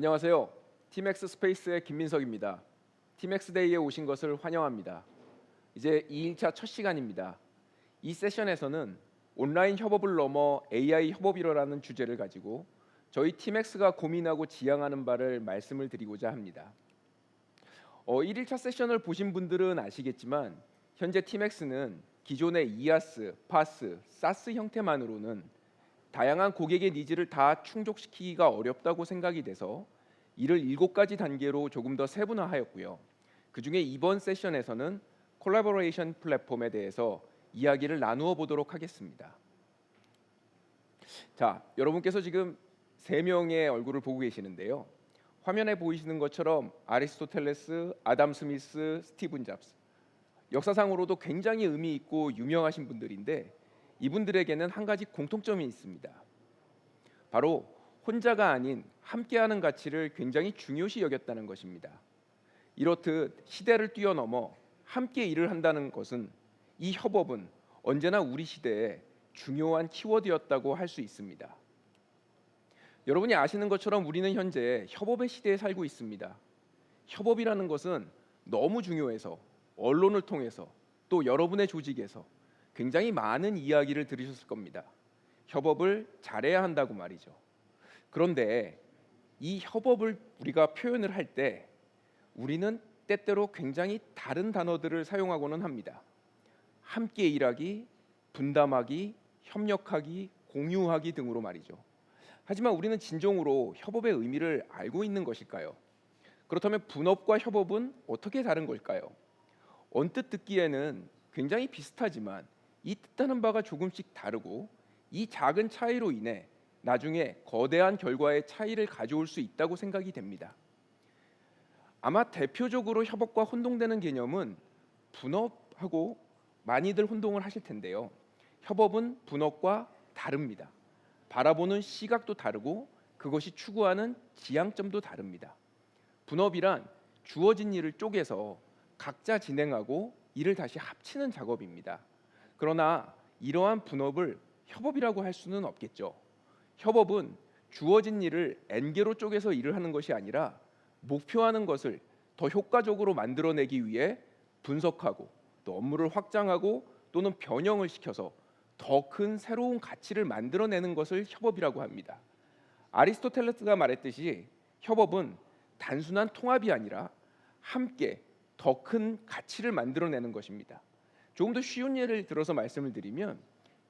안녕하세요. 팀엑스 스페이스의 김민석입니다. 팀엑스 데이에 오신 것을 환영합니다. 이제 2일차 첫 시간입니다. 이 세션에서는 온라인 협업을 넘어 AI 협업이라는 주제를 가지고 저희 팀엑스가 고민하고 지향하는 바를 말씀을 드리고자 합니다. 어, 1일차 세션을 보신 분들은 아시겠지만 현재 팀엑스는 기존의 이아스, 파스, 사스 형태만으로는 다양한 고객의 니즈를 다 충족시키기가 어렵다고 생각이 돼서 이를 일곱 가지 단계로 조금 더 세분화하였고요. 그 중에 이번 세션에서는 콜라보레이션 플랫폼에 대해서 이야기를 나누어 보도록 하겠습니다. 자, 여러분께서 지금 세 명의 얼굴을 보고 계시는데요. 화면에 보이시는 것처럼 아리스토텔레스, 아담 스미스, 스티븐 잡스. 역사상으로도 굉장히 의미 있고 유명하신 분들인데 이분들에게는 한 가지 공통점이 있습니다. 바로 혼자가 아닌 함께하는 가치를 굉장히 중요시 여겼다는 것입니다. 이렇듯 시대를 뛰어넘어 함께 일을 한다는 것은 이 협업은 언제나 우리 시대에 중요한 키워드였다고 할 수 있습니다. 여러분이 아시는 것처럼 우리는 현재 협업의 시대에 살고 있습니다. 협업이라는 것은 너무 중요해서 언론을 통해서 또 여러분의 조직에서 굉장히 많은 이야기를 들으셨을 겁니다. 협업을 잘해야 한다고 말이죠. 그런데 이 협업을 우리가 표현을 할 때 우리는 때때로 굉장히 다른 단어들을 사용하고는 합니다. 함께 일하기, 분담하기, 협력하기, 공유하기 등으로 말이죠. 하지만 우리는 진정으로 협업의 의미를 알고 있는 것일까요? 그렇다면 분업과 협업은 어떻게 다른 걸까요? 언뜻 듣기에는 굉장히 비슷하지만 이 뜻하는 바가 조금씩 다르고 이 작은 차이로 인해 나중에 거대한 결과의 차이를 가져올 수 있다고 생각이 됩니다. 아마 대표적으로 협업과 혼동되는 개념은 분업하고 많이들 혼동을 하실 텐데요. 협업은 분업과 다릅니다. 바라보는 시각도 다르고 그것이 추구하는 지향점도 다릅니다. 분업이란 주어진 일을 쪼개서 각자 진행하고 일을 다시 합치는 작업입니다. 그러나 이러한 분업을 협업이라고 할 수는 없겠죠. 협업은 주어진 일을 n개로 쪼개서 일을 하는 것이 아니라 목표하는 것을 더 효과적으로 만들어내기 위해 분석하고 또 업무를 확장하고 또는 변형을 시켜서 더 큰 새로운 가치를 만들어내는 것을 협업이라고 합니다. 아리스토텔레스가 말했듯이 협업은 단순한 통합이 아니라 함께 더 큰 가치를 만들어내는 것입니다. 조금 더 쉬운 예를 들어서 말씀을 드리면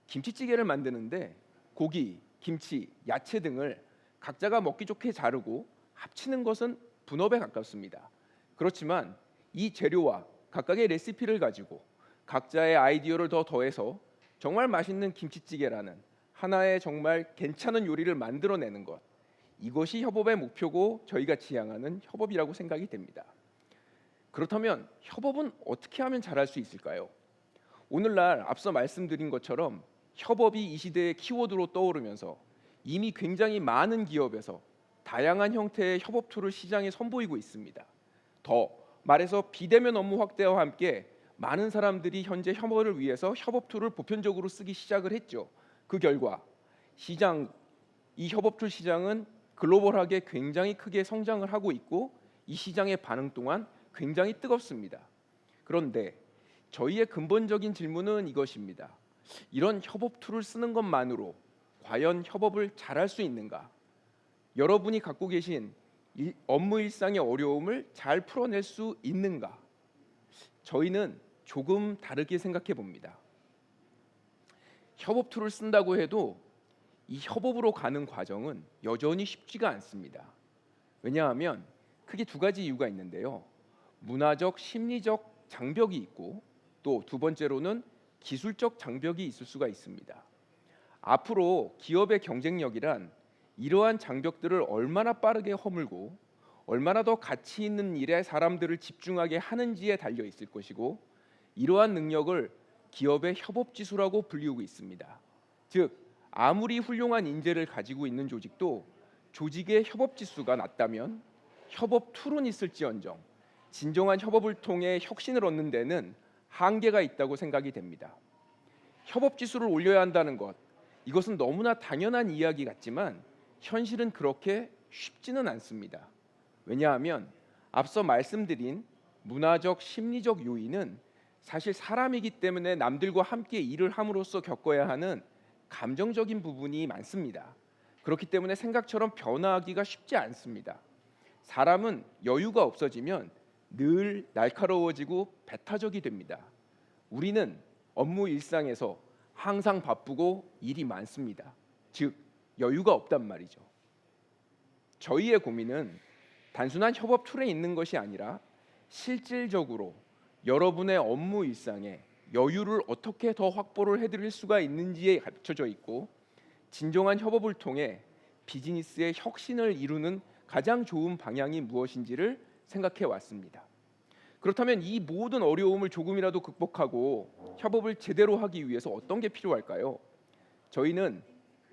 김치찌개를 만드는데 고기, 김치, 야채 등을 각자가 먹기 좋게 자르고 합치는 것은 분업에 가깝습니다. 그렇지만 이 재료와 각각의 레시피를 가지고 각자의 아이디어를 더 더해서 정말 맛있는 김치찌개라는 하나의 정말 괜찮은 요리를 만들어내는 것 이것이 협업의 목표고 저희가 지향하는 협업이라고 생각이 됩니다. 그렇다면 협업은 어떻게 하면 잘할 수 있을까요? 오늘날 앞서 말씀드린 것처럼 협업이 이 시대의 키워드로 떠오르면서 이미 굉장히 많은 기업에서 다양한 형태의 협업 툴을 시장에 선보이고 있습니다. 더 말해서 비대면 업무 확대와 함께 많은 사람들이 현재 협업을 위해서 협업 툴을 보편적으로 쓰기 시작을 했죠. 그 결과 시장 이 협업 툴 시장은 글로벌하게 굉장히 크게 성장을 하고 있고 이 시장의 반응 또한 굉장히 뜨겁습니다. 그런데 저희의 근본적인 질문은 이것입니다. 이런 협업 툴을 쓰는 것만으로 과연 협업을 잘할 수 있는가? 여러분이 갖고 계신 일, 업무 일상의 어려움을 잘 풀어낼 수 있는가? 저희는 조금 다르게 생각해 봅니다. 협업 툴을 쓴다고 해도 이 협업으로 가는 과정은 여전히 쉽지가 않습니다. 왜냐하면 크게 두 가지 이유가 있는데요. 문화적, 심리적 장벽이 있고 또 두 번째로는 기술적 장벽이 있을 수가 있습니다. 앞으로 기업의 경쟁력이란 이러한 장벽들을 얼마나 빠르게 허물고 얼마나 더 가치 있는 일에 사람들을 집중하게 하는지에 달려 있을 것이고 이러한 능력을 기업의 협업 지수라고 불리우고 있습니다. 즉 아무리 훌륭한 인재를 가지고 있는 조직도 조직의 협업 지수가 낮다면 협업 툴은 있을지언정 진정한 협업을 통해 혁신을 얻는 데는 한계가 있다고 생각이 됩니다. 협업 지수를 올려야 한다는 것 이것은 너무나 당연한 이야기 같지만 현실은 그렇게 쉽지는 않습니다. 왜냐하면 앞서 말씀드린 문화적 심리적 요인은 사실 사람이기 때문에 남들과 함께 일을 함으로써 겪어야 하는 감정적인 부분이 많습니다. 그렇기 때문에 생각처럼 변화하기가 쉽지 않습니다. 사람은 여유가 없어지면 늘 날카로워지고 배타적이 됩니다. 우리는 업무 일상에서 항상 바쁘고 일이 많습니다. 즉 여유가 없단 말이죠. 저희의 고민은 단순한 협업 툴에 있는 것이 아니라 실질적으로 여러분의 업무 일상에 여유를 어떻게 더 확보를 해드릴 수가 있는지에 갖춰져 있고 진정한 협업을 통해 비즈니스의 혁신을 이루는 가장 좋은 방향이 무엇인지를 생각해 왔습니다. 그렇다면 이 모든 어려움을 조금이라도 극복하고 협업을 제대로 하기 위해서 어떤 게 필요할까요? 저희는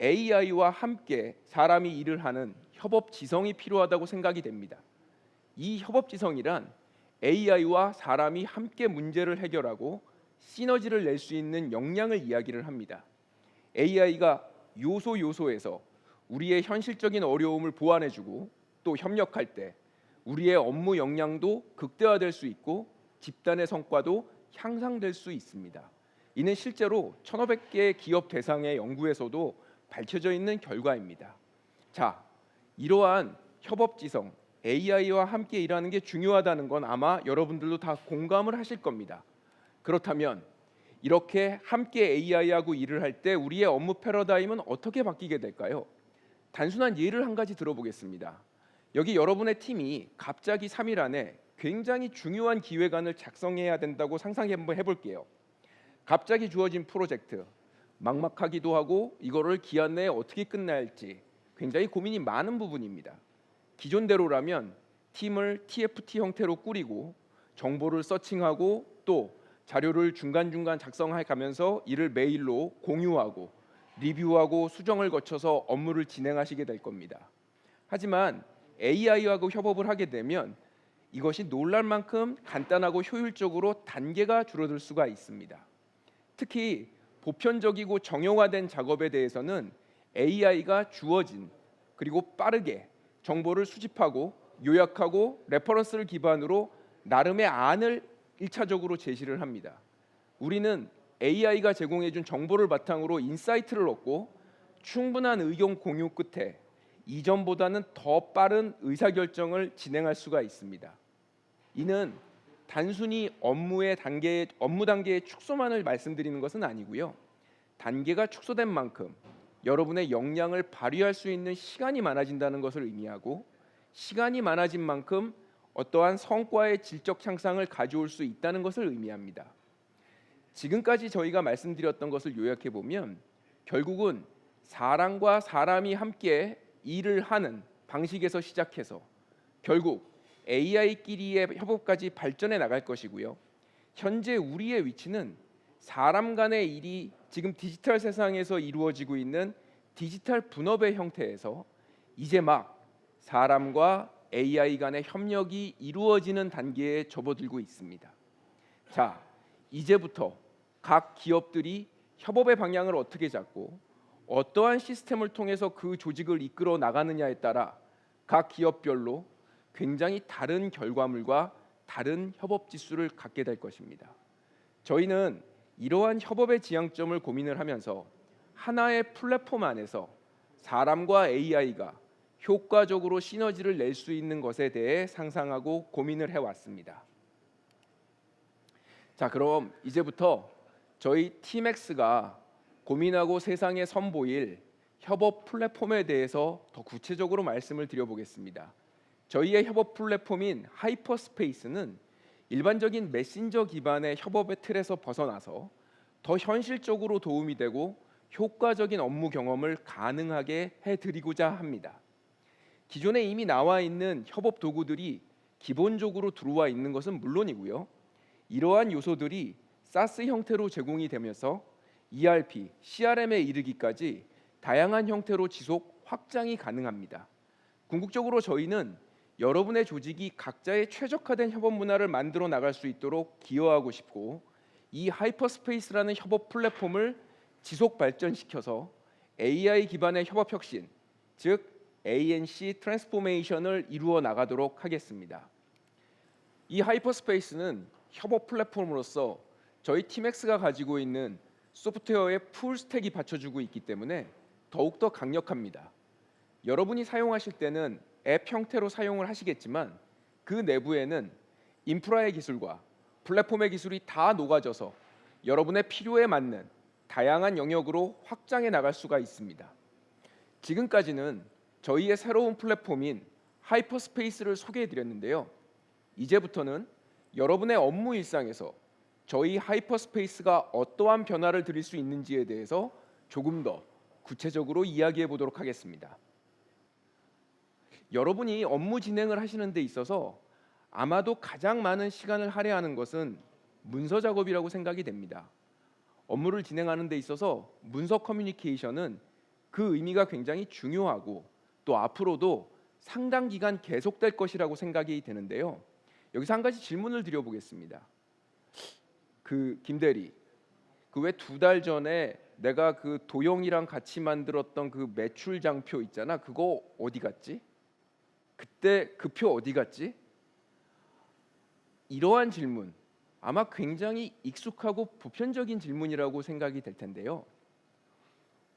AI와 함께 사람이 일을 하는 협업 지성이 필요하다고 생각이 됩니다. 이 협업 지성이란 AI와 사람이 함께 문제를 해결하고 시너지를 낼 수 있는 역량을 이야기를 합니다. AI가 요소 요소에서 우리의 현실적인 어려움을 보완해주고 또 협력할 때 우리의 업무 역량도 극대화될 수 있고 집단의 성과도 향상될 수 있습니다. 이는 실제로 1,500개 기업 대상의 연구에서도 밝혀져 있는 결과입니다. 자, 이러한 협업 지성 AI와 함께 일하는 게 중요하다는 건 아마 여러분들도 다 공감을 하실 겁니다. 그렇다면 이렇게 함께 AI하고 일을 할 때 우리의 업무 패러다임은 어떻게 바뀌게 될까요? 단순한 예를 한 가지 들어보겠습니다. 여기 여러분의 팀이 갑자기 3일 안에 굉장히 중요한 기획안을 작성해야 된다고 상상해 한번 해볼게요. 갑자기 주어진 프로젝트 막막하기도 하고 이거를 기한 내에 어떻게 끝날지 굉장히 고민이 많은 부분입니다. 기존대로라면 팀을 TFT 형태로 꾸리고 정보를 서칭하고 또 자료를 중간중간 작성해 가면서 이를 메일로 공유하고 리뷰하고 수정을 거쳐서 업무를 진행하시게 될 겁니다. 하지만 AI하고 협업을 하게 되면 이것이 놀랄 만큼 간단하고 효율적으로 단계가 줄어들 수가 있습니다. 특히 보편적이고 정형화된 작업에 대해서는 AI가 주어진 그리고 빠르게 정보를 수집하고 요약하고 레퍼런스를 기반으로 나름의 안을 일차적으로 제시를 합니다. 우리는 AI가 제공해준 정보를 바탕으로 인사이트를 얻고 충분한 의견 공유 끝에 이전보다는 더 빠른 의사결정을 진행할 수가 있습니다. 이는 단순히 업무의 단계 업무 단계의 축소만을 말씀드리는 것은 아니고요. 단계가 축소된 만큼 여러분의 역량을 발휘할 수 있는 시간이 많아진다는 것을 의미하고 시간이 많아진 만큼 어떠한 성과의 질적 향상을 가져올 수 있다는 것을 의미합니다. 지금까지 저희가 말씀드렸던 것을 요약해 보면 결국은 사람과 사람이 함께 일을 하는 방식에서 시작해서 결국 AI끼리의 협업까지 발전해 나갈 것이고요. 현재 우리의 위치는 사람 간의 일이 지금 디지털 세상에서 이루어지고 있는 디지털 분업의 형태에서 이제 막 사람과 AI 간의 협력이 이루어지는 단계에 접어들고 있습니다. 자, 이제부터 각 기업들이 협업의 방향을 어떻게 잡고 어떠한 시스템을 통해서 그 조직을 이끌어 나가느냐에 따라 각 기업별로 굉장히 다른 결과물과 다른 협업 지수를 갖게 될 것입니다. 저희는 이러한 협업의 지향점을 고민을 하면서 하나의 플랫폼 안에서 사람과 AI가 효과적으로 시너지를 낼 수 있는 것에 대해 상상하고 고민을 해왔습니다. 자, 그럼 이제부터 저희 팀엑스가 고민하고 세상에 선보일 협업 플랫폼에 대해서 더 구체적으로 말씀을 드려보겠습니다. 저희의 협업 플랫폼인 하이퍼스페이스는 일반적인 메신저 기반의 협업의 틀에서 벗어나서 더 현실적으로 도움이 되고 효과적인 업무 경험을 가능하게 해드리고자 합니다. 기존에 이미 나와 있는 협업 도구들이 기본적으로 들어와 있는 것은 물론이고요. 이러한 요소들이 사스 형태로 제공이 되면서 ERP, CRM에 이르기까지 다양한 형태로 지속 확장이 가능합니다. 궁극적으로 저희는 여러분의 조직이 각자의 최적화된 협업 문화를 만들어 나갈 수 있도록 기여하고 싶고 이 하이퍼스페이스라는 협업 플랫폼을 지속 발전시켜서 AI 기반의 협업 혁신, 즉 ANC 트랜스포메이션을 이루어 나가도록 하겠습니다. 이 하이퍼스페이스는 협업 플랫폼으로서 저희 팀엑스가 가지고 있는 소프트웨어의 풀 스택이 받쳐주고 있기 때문에 더욱더 강력합니다. 여러분이 사용하실 때는 앱 형태로 사용을 하시겠지만 그 내부에는 인프라의 기술과 플랫폼의 기술이 다 녹아져서 여러분의 필요에 맞는 다양한 영역으로 확장해 나갈 수가 있습니다. 지금까지는 저희의 새로운 플랫폼인 하이퍼스페이스를 소개해 드렸는데요. 이제부터는 여러분의 업무 일상에서 저희 하이퍼스페이스가 어떠한 변화를 드릴 수 있는지에 대해서 조금 더 구체적으로 이야기해 보도록 하겠습니다. 여러분이 업무 진행을 하시는 데 있어서 아마도 가장 많은 시간을 할애하는 것은 문서 작업이라고 생각이 됩니다. 업무를 진행하는 데 있어서 문서 커뮤니케이션은 그 의미가 굉장히 중요하고 또 앞으로도 상당 기간 계속될 것이라고 생각이 되는데요. 여기서 한 가지 질문을 드려보겠습니다. 그 김대리, 그 왜 두 달 전에 내가 그 도영이랑 같이 만들었던 그 매출 장표 있잖아. 그거 어디 갔지? 그때 그 표 어디 갔지? 이러한 질문 아마 굉장히 익숙하고 보편적인 질문이라고 생각이 될 텐데요.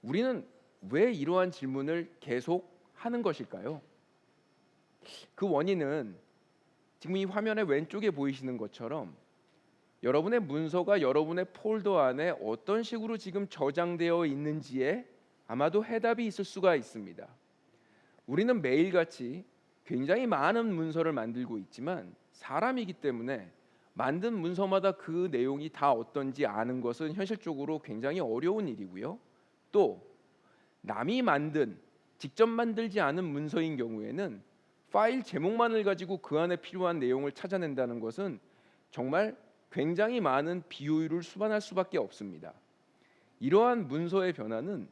우리는 왜 이러한 질문을 계속 하는 것일까요? 그 원인은 지금 이 화면의 왼쪽에 보이시는 것처럼 여러분의 문서가 여러분의 폴더 안에 어떤 식으로 지금 저장되어 있는지에 아마도 해답이 있을 수가 있습니다. 우리는 매일같이 굉장히 많은 문서를 만들고 있지만 사람이기 때문에 만든 문서마다 그 내용이 다 어떤지 아는 것은 현실적으로 굉장히 어려운 일이고요. 또 남이 만든 직접 만들지 않은 문서인 경우에는 파일 제목만을 가지고 그 안에 필요한 내용을 찾아낸다는 것은 정말 굉장히 많은 비효율을 수반할 수밖에 없습니다. 이러한 문서의 변화는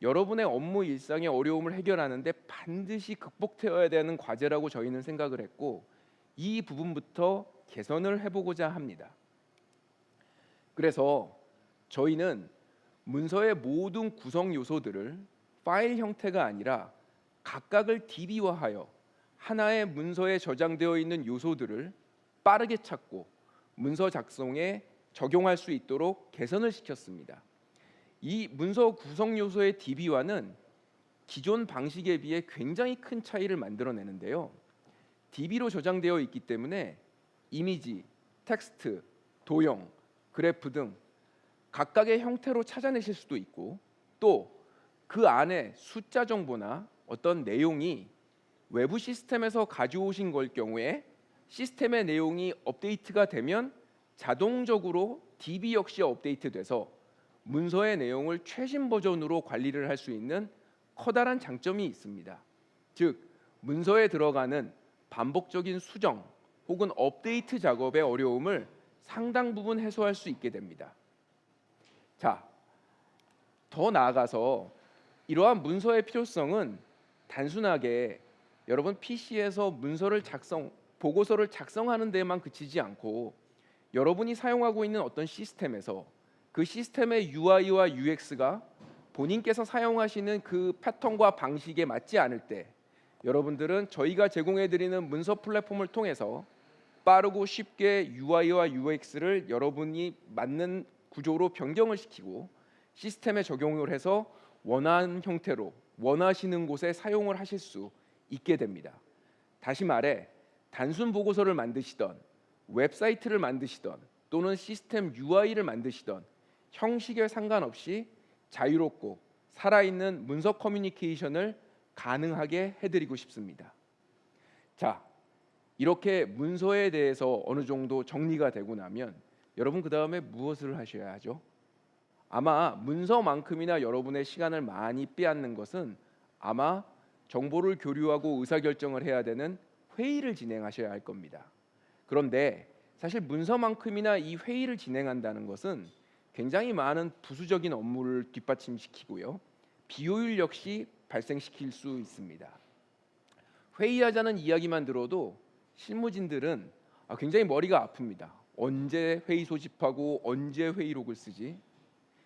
여러분의 업무 일상의 어려움을 해결하는데 반드시 극복되어야 되는 과제라고 저희는 생각을 했고 이 부분부터 개선을 해보고자 합니다. 그래서 저희는 문서의 모든 구성 요소들을 파일 형태가 아니라 각각을 DB화하여 하나의 문서에 저장되어 있는 요소들을 빠르게 찾고 문서 작성에 적용할 수 있도록 개선을 시켰습니다. 이 문서 구성 요소의 DB화는 기존 방식에 비해 굉장히 큰 차이를 만들어내는데요. DB로 저장되어 있기 때문에 이미지, 텍스트, 도형, 그래프 등 각각의 형태로 찾아내실 수도 있고 또 그 안에 숫자 정보나 어떤 내용이 외부 시스템에서 가져오신 걸 경우에 시스템의 내용이 업데이트가 되면 자동적으로 DB 역시 업데이트돼서 문서의 내용을 최신 버전으로 관리를 할 수 있는 커다란 장점이 있습니다. 즉 문서에 들어가는 반복적인 수정 혹은 업데이트 작업의 어려움을 상당 부분 해소할 수 있게 됩니다. 자, 더 나아가서 이러한 문서의 필요성은 단순하게 여러분 PC에서 문서를 작성, 보고서를 작성하는 데만 그치지 않고 여러분이 사용하고 있는 어떤 시스템에서 그 시스템의 UI와 UX가 본인께서 사용하시는 그 패턴과 방식에 맞지 않을 때 여러분들은 저희가 제공해 드리는 문서 플랫폼을 통해서 빠르고 쉽게 UI와 UX를 여러분이 맞는 구조로 변경을 시키고 시스템에 적용을 해서 원하는 형태로 원하시는 곳에 사용을 하실 수 있게 됩니다. 다시 말해 단순 보고서를 만드시던 웹사이트를 만드시던 또는 시스템 UI를 만드시던 형식에 상관없이 자유롭고 살아있는 문서 커뮤니케이션을 가능하게 해드리고 싶습니다. 자, 이렇게 문서에 대해서 어느 정도 정리가 되고 나면 여러분 그 다음에 무엇을 하셔야 하죠? 아마 문서만큼이나 여러분의 시간을 많이 빼앗는 것은 아마 정보를 교류하고 의사결정을 해야 되는 회의를 진행하셔야 할 겁니다. 그런데 사실 문서만큼이나 이 회의를 진행한다는 것은 굉장히 많은 부수적인 업무를 뒷받침시키고요. 비효율 역시 발생시킬 수 있습니다. 회의하자는 이야기만 들어도 실무진들은 아, 굉장히 머리가 아픕니다. 언제 회의 소집하고 언제 회의록을 쓰지?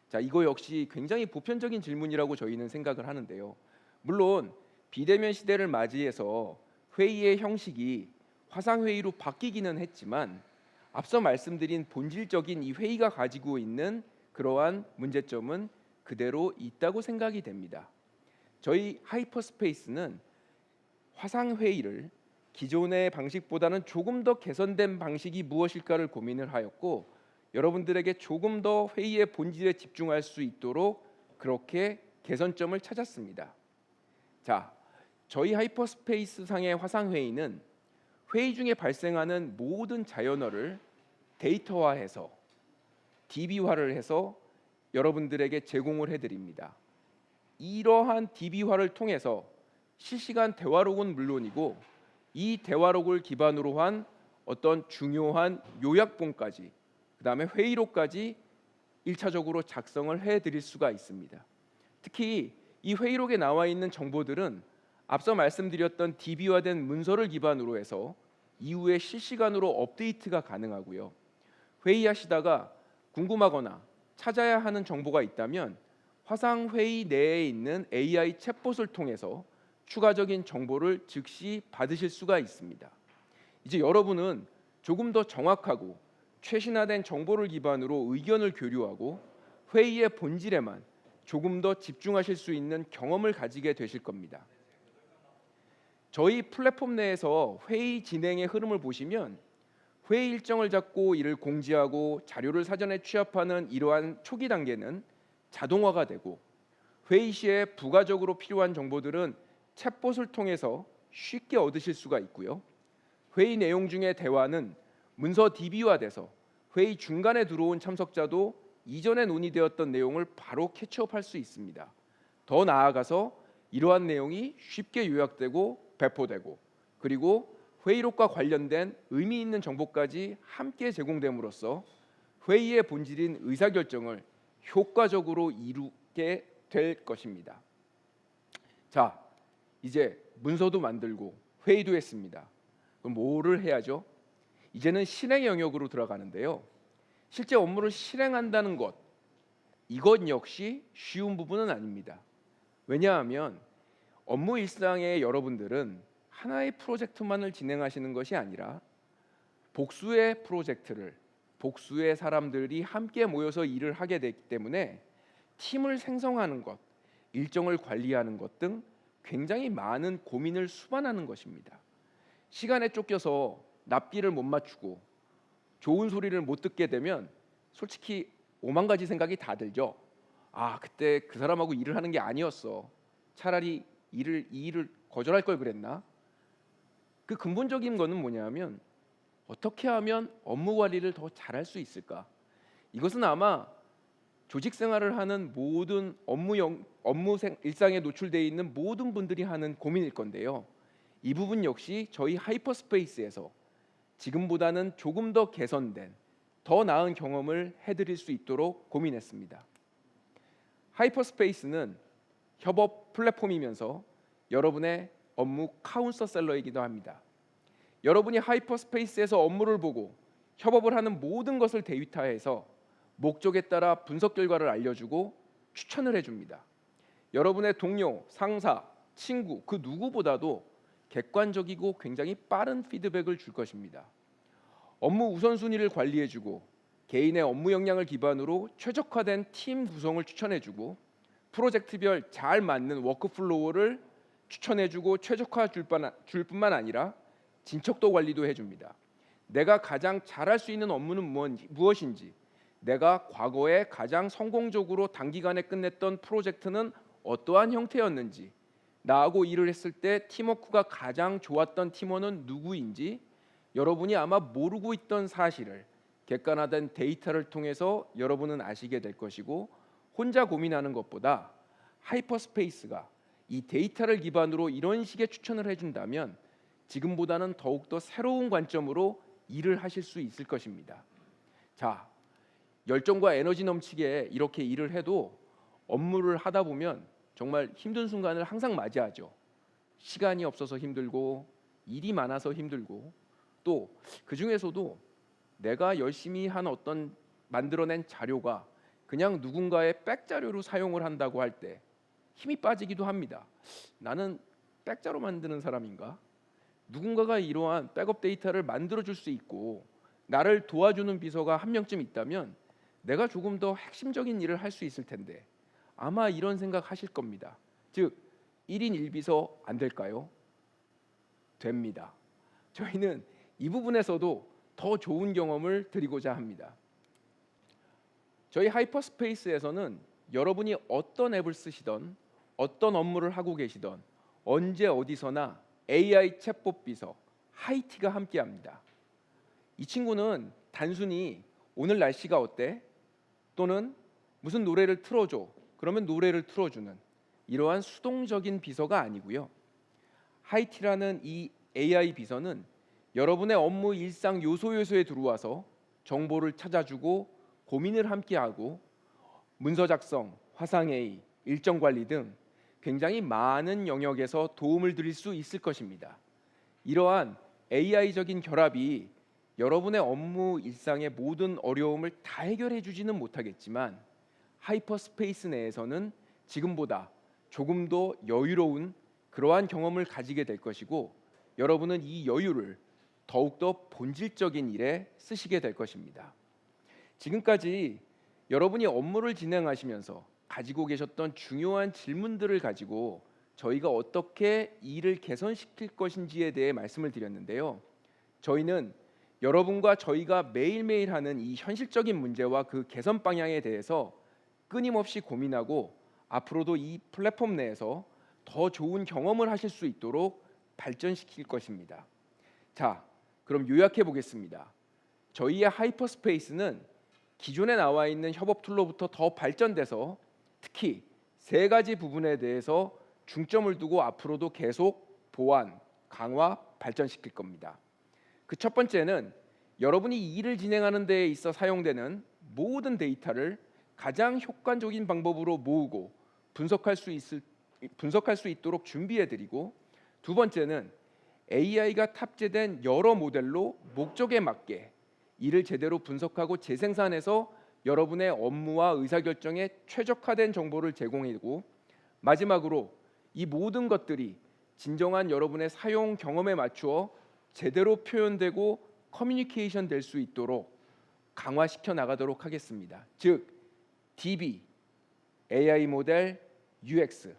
자, 이거 역시 굉장히 보편적인 질문이라고 저희는 생각을 하는데요. 물론 비대면 시대를 맞이해서 회의의 형식이 화상 회의로 바뀌기는 했지만 앞서 말씀드린 본질적인 이 회의가 가지고 있는 그러한 문제점은 그대로 있다고 생각이 됩니다. 저희 하이퍼스페이스는 화상 회의를 기존의 방식보다는 조금 더 개선된 방식이 무엇일까를 고민을 하였고 여러분들에게 조금 더 회의의 본질에 집중할 수 있도록 그렇게 개선점을 찾았습니다. 자, 저희 하이퍼스페이스 상의 화상 회의는 회의 중에 발생하는 모든 자연어를 데이터화해서 DB화를 해서 여러분들에게 제공을 해드립니다. 이러한 DB화를 통해서 실시간 대화록은 물론이고 이 대화록을 기반으로 한 어떤 중요한 요약본까지 그다음에 회의록까지 일차적으로 작성을 해 드릴 수가 있습니다. 특히 이 회의록에 나와 있는 정보들은 앞서 말씀드렸던 DB화된 문서를 기반으로 해서 이후에 실시간으로 업데이트가 가능하고요. 회의하시다가 궁금하거나 찾아야 하는 정보가 있다면 화상 회의 내에 있는 AI 챗봇을 통해서 추가적인 정보를 즉시 받으실 수가 있습니다. 이제 여러분은 조금 더 정확하고 최신화된 정보를 기반으로 의견을 교류하고 회의의 본질에만 조금 더 집중하실 수 있는 경험을 가지게 되실 겁니다. 저희 플랫폼 내에서 회의 진행의 흐름을 보시면 회의 일정을 잡고 이를 공지하고 자료를 사전에 취합하는 이러한 초기 단계는 자동화가 되고 회의 시에 부가적으로 필요한 정보들은 챗봇을 통해서 쉽게 얻으실 수가 있고요. 회의 내용 중에 대화는 문서 DB화돼서 회의 중간에 들어온 참석자도 이전에 논의되었던 내용을 바로 캐치업할 수 있습니다. 더 나아가서 이러한 내용이 쉽게 요약되고 배포되고 그리고 회의록과 관련된 의미 있는 정보까지 함께 제공됨으로써 회의의 본질인 의사결정을 효과적으로 이루게 될 것입니다. 자, 이제 문서도 만들고 회의도 했습니다. 그럼 뭐를 해야죠? 이제는 실행 영역으로 들어가는데요. 실제 업무를 실행한다는 것 이것 역시 쉬운 부분은 아닙니다. 왜냐하면 업무 일상의 여러분들은 하나의 프로젝트만을 진행하시는 것이 아니라 복수의 프로젝트를 복수의 사람들이 함께 모여서 일을 하게 되기 때문에 팀을 생성하는 것, 일정을 관리하는 것 등 굉장히 많은 고민을 수반하는 것입니다. 시간에 쫓겨서 납기를 못 맞추고 좋은 소리를 못 듣게 되면 솔직히 오만 가지 생각이 다 들죠. 아 그때 그 사람하고 일을 하는 게 아니었어. 차라리 일을 이 일을 거절할 걸 그랬나? 그 근본적인 거는 뭐냐면 어떻게 하면 업무 관리를 더 잘할 수 있을까? 이것은 아마 조직 생활을 하는 모든 업무 영, 업무 생, 일상에 노출되어 있는 모든 분들이 하는 고민일 건데요. 이 부분 역시 저희 하이퍼스페이스에서 지금보다는 조금 더 개선된 더 나은 경험을 해드릴 수 있도록 고민했습니다. 하이퍼스페이스는 협업 플랫폼이면서 여러분의 업무 카운서셀러이기도 합니다. 여러분이 하이퍼스페이스에서 업무를 보고 협업을 하는 모든 것을 데이터화해서 목적에 따라 분석 결과를 알려주고 추천을 해줍니다. 여러분의 동료, 상사, 친구 그 누구보다도 객관적이고 굉장히 빠른 피드백을 줄 것입니다. 업무 우선순위를 관리해주고 개인의 업무 역량을 기반으로 최적화된 팀 구성을 추천해주고 프로젝트별 잘 맞는 워크플로우를 추천해주고 최적화 줄 뿐만 아니라 진척도 관리도 해줍니다. 내가 가장 잘할 수 있는 업무는 무엇인지, 내가 과거에 가장 성공적으로 단기간에 끝냈던 프로젝트는 어떠한 형태였는지, 나하고 일을 했을 때 팀워크가 가장 좋았던 팀원은 누구인지 여러분이 아마 모르고 있던 사실을 객관화된 데이터를 통해서 여러분은 아시게 될 것이고 혼자 고민하는 것보다 하이퍼스페이스가 이 데이터를 기반으로 이런 식의 추천을 해준다면 지금보다는 더욱더 새로운 관점으로 일을 하실 수 있을 것입니다. 자, 열정과 에너지 넘치게 이렇게 일을 해도 업무를 하다 보면 정말 힘든 순간을 항상 맞이하죠. 시간이 없어서 힘들고 일이 많아서 힘들고 또 그 중에서도 내가 열심히 한 어떤 만들어낸 자료가 그냥 누군가의 백 자료로 사용을 한다고 할 때 힘이 빠지기도 합니다. 나는 백자로 만드는 사람인가? 누군가가 이러한 백업 데이터를 만들어 줄 수 있고 나를 도와주는 비서가 한 명쯤 있다면 내가 조금 더 핵심적인 일을 할 수 있을 텐데 아마 이런 생각 하실 겁니다. 즉 1인 1비서 안 될까요? 됩니다. 저희는 이 부분에서도 더 좋은 경험을 드리고자 합니다. 저희 하이퍼스페이스에서는 여러분이 어떤 앱을 쓰시던 어떤 업무를 하고 계시던 언제 어디서나 AI 챗봇 비서 하이티가 함께합니다. 이 친구는 단순히 오늘 날씨가 어때? 또는 무슨 노래를 틀어줘. 그러면 노래를 틀어주는 이러한 수동적인 비서가 아니고요. 하이티라는 이 AI 비서는 여러분의 업무 일상 요소 요소에 들어와서 정보를 찾아주고 고민을 함께하고 문서 작성, 화상 회의, 일정 관리 등 굉장히 많은 영역에서 도움을 드릴 수 있을 것입니다. 이러한 AI적인 결합이 여러분의 업무 일상의 모든 어려움을 다 해결해 주지는 못하겠지만 하이퍼스페이스 내에서는 지금보다 조금 더 여유로운 그러한 경험을 가지게 될 것이고 여러분은 이 여유를 더욱더 본질적인 일에 쓰시게 될 것입니다. 지금까지 여러분이 업무를 진행하시면서 가지고 계셨던 중요한 질문들을 가지고 저희가 어떻게 일을 개선시킬 것인지에 대해 말씀을 드렸는데요. 저희는 여러분과 저희가 매일매일 하는 이 현실적인 문제와 그 개선 방향에 대해서 끊임없이 고민하고 앞으로도 이 플랫폼 내에서 더 좋은 경험을 하실 수 있도록 발전시킬 것입니다. 자, 그럼 요약해 보겠습니다. 저희의 하이퍼스페이스는 기존에 나와 있는 협업 툴로부터 더 발전돼서 특히 세 가지 부분에 대해서 중점을 두고 앞으로도 계속 보완, 강화, 발전시킬 겁니다. 그 첫 번째는 여러분이 이 일을 진행하는 데에 있어 사용되는 모든 데이터를 가장 효과적인 방법으로 모으고 분석할 수 있을 분석할 수 있도록 준비해 드리고 두 번째는 AI가 탑재된 여러 모델로 목적에 맞게 이를 제대로 분석하고 재생산해서 여러분의 업무와 의사결정에 최적화된 정보를 제공해주고 마지막으로 이 모든 것들이 진정한 여러분의 사용 경험에 맞추어 제대로 표현되고 커뮤니케이션 될 수 있도록 강화시켜 나가도록 하겠습니다. 즉 DB, AI 모델, UX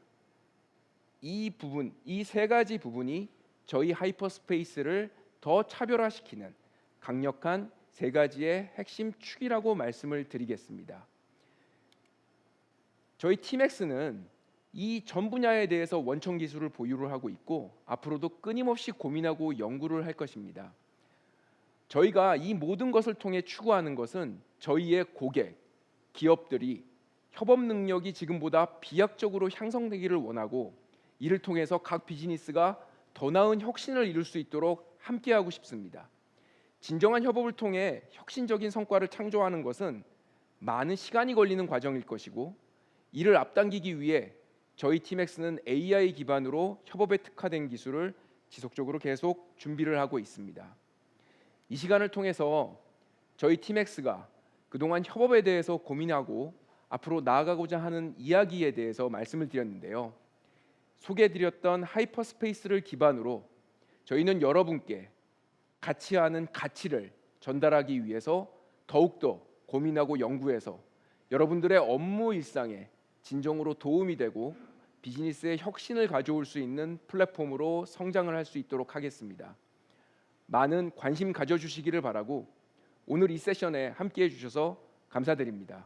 이 부분, 이 세 가지 부분이 저희 하이퍼스페이스를 더 차별화시키는 강력한 세 가지의 핵심 축이라고 말씀을 드리겠습니다. 저희 팀엑스는 이 전 분야에 대해서 원천 기술을 보유를 하고 있고 앞으로도 끊임없이 고민하고 연구를 할 것입니다. 저희가 이 모든 것을 통해 추구하는 것은 저희의 고객, 기업들이 협업 능력이 지금보다 비약적으로 향상되기를 원하고 이를 통해서 각 비즈니스가 더 나은 혁신을 이룰 수 있도록 함께하고 싶습니다. 진정한 협업을 통해 혁신적인 성과를 창조하는 것은 많은 시간이 걸리는 과정일 것이고 이를 앞당기기 위해 저희 팀엑스는 AI 기반으로 협업에 특화된 기술을 지속적으로 계속 준비를 하고 있습니다. 이 시간을 통해서 저희 팀엑스가 그동안 협업에 대해서 고민하고 앞으로 나아가고자 하는 이야기에 대해서 말씀을 드렸는데요. 소개해드렸던 하이퍼스페이스를 기반으로 저희는 여러분께 같이 하는 가치를 전달하기 위해서 더욱더 고민하고 연구해서 여러분들의 업무 일상에 진정으로 도움이 되고 비즈니스의 혁신을 가져올 수 있는 플랫폼으로 성장을 할 수 있도록 하겠습니다. 많은 관심 가져주시기를 바라고 오늘 이 세션에 함께해 주셔서 감사드립니다.